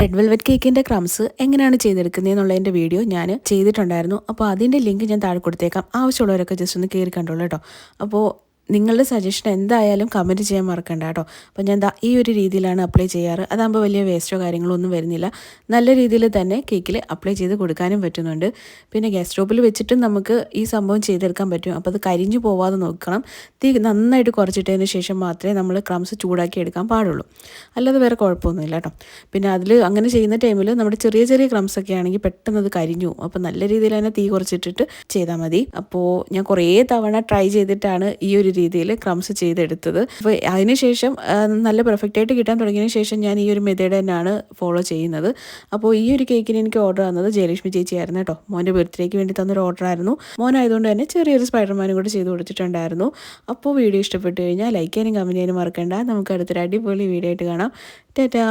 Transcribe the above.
Red velvet കേക്കിന്റെ crumbs എങ്ങനെയാണ് ചെയ്തെടുക്കുന്നത് എന്നുള്ളതിന്റെ വീഡിയോ ഞാൻ ചെയ്തിട്ടുണ്ടായിരുന്നു. അപ്പോൾ അതിന്റെ ലിങ്ക് ഞാൻ താഴെ കൊടുത്തേക്കാം. ആവശ്യമുള്ളവരൊക്കെ ജസ്റ്റ് ഒന്ന് കയറി കണ്ടോളൂ കേട്ടോ. അപ്പോൾ നിങ്ങളുടെ സജഷൻ എന്തായാലും കമന്റ് ചെയ്യാൻ മറക്കണ്ട കേട്ടോ. അപ്പോൾ ഞാൻ ഈ ഒരു രീതിയിലാണ് അപ്ലൈ ചെയ്യാറ്. അതാകുമ്പോൾ വലിയ വേസ്റ്റോ കാര്യങ്ങളോ ഒന്നും വരുന്നില്ല. നല്ല രീതിയിൽ തന്നെ കേക്കിൽ അപ്ലൈ ചെയ്ത് കൊടുക്കാനും പറ്റുന്നുണ്ട്. പിന്നെ ഗ്യാസ് സ്റ്റോപ്പിൽ വെച്ചിട്ടും നമുക്ക് ഈ സംഭവം ചെയ്തെടുക്കാൻ പറ്റും. അപ്പോൾ അത് കരിഞ്ഞു പോവാതെ നോക്കണം. തീ നന്നായിട്ട് കുറച്ചിട്ടതിന് ശേഷം മാത്രമേ നമ്മൾ ക്രംസ് ചൂടാക്കി എടുക്കാൻ പാടുള്ളൂ. അല്ലാതെ വേറെ കുഴപ്പമൊന്നുമില്ല കേട്ടോ. പിന്നെ അതിൽ അങ്ങനെ ചെയ്യുന്ന ടൈമിൽ നമ്മുടെ ചെറിയ ചെറിയ ക്രംസ് ഒക്കെ ആണെങ്കിൽ പെട്ടെന്ന് അത് കരിഞ്ഞു അപ്പോൾ നല്ല രീതിയിൽ തന്നെ തീ കുറച്ചിട്ടിട്ട് ചെയ്താൽ മതി. അപ്പോൾ ഞാൻ കുറേ തവണ ട്രൈ ചെയ്തിട്ടാണ് ഈ ഒരു രീതിയിൽ ക്രംസ് ചെയ്തെടുത്തത്. അപ്പോൾ അതിനുശേഷം നല്ല പെർഫെക്റ്റ് ആയിട്ട് കിട്ടാൻ തുടങ്ങിയതിന് ശേഷം ഞാൻ ഈ ഒരു മെത്തേഡ് തന്നെയാണ് ഫോളോ ചെയ്യുന്നത്. അപ്പോൾ ഈ ഒരു കേക്കിന് എനിക്ക് ഓർഡർ തന്നത് ജയലക്ഷ്മി ചേച്ചി ആയിരുന്നു കേട്ടോ. മോന്റെ ബർത്ത്ഡേക്ക് വേണ്ടി തന്നൊരു ഓർഡർ ആയിരുന്നു. മോനായതുകൊണ്ട് തന്നെ ചെറിയൊരു സ്പൈഡർമാനും കൂടെ ചെയ്ത് കൊടുത്തിട്ടുണ്ടായിരുന്നു. അപ്പോൾ വീഡിയോ ഇഷ്ടപ്പെട്ടു കഴിഞ്ഞാൽ ലൈക്ക് ചെയ്യാനും കമന്റ് ചെയ്യാനും മറക്കണ്ട. നമുക്ക് അടുത്തൊരു അടിപൊളി വീഡിയോ ആയിട്ട് കാണാം. ടാറ്റാ.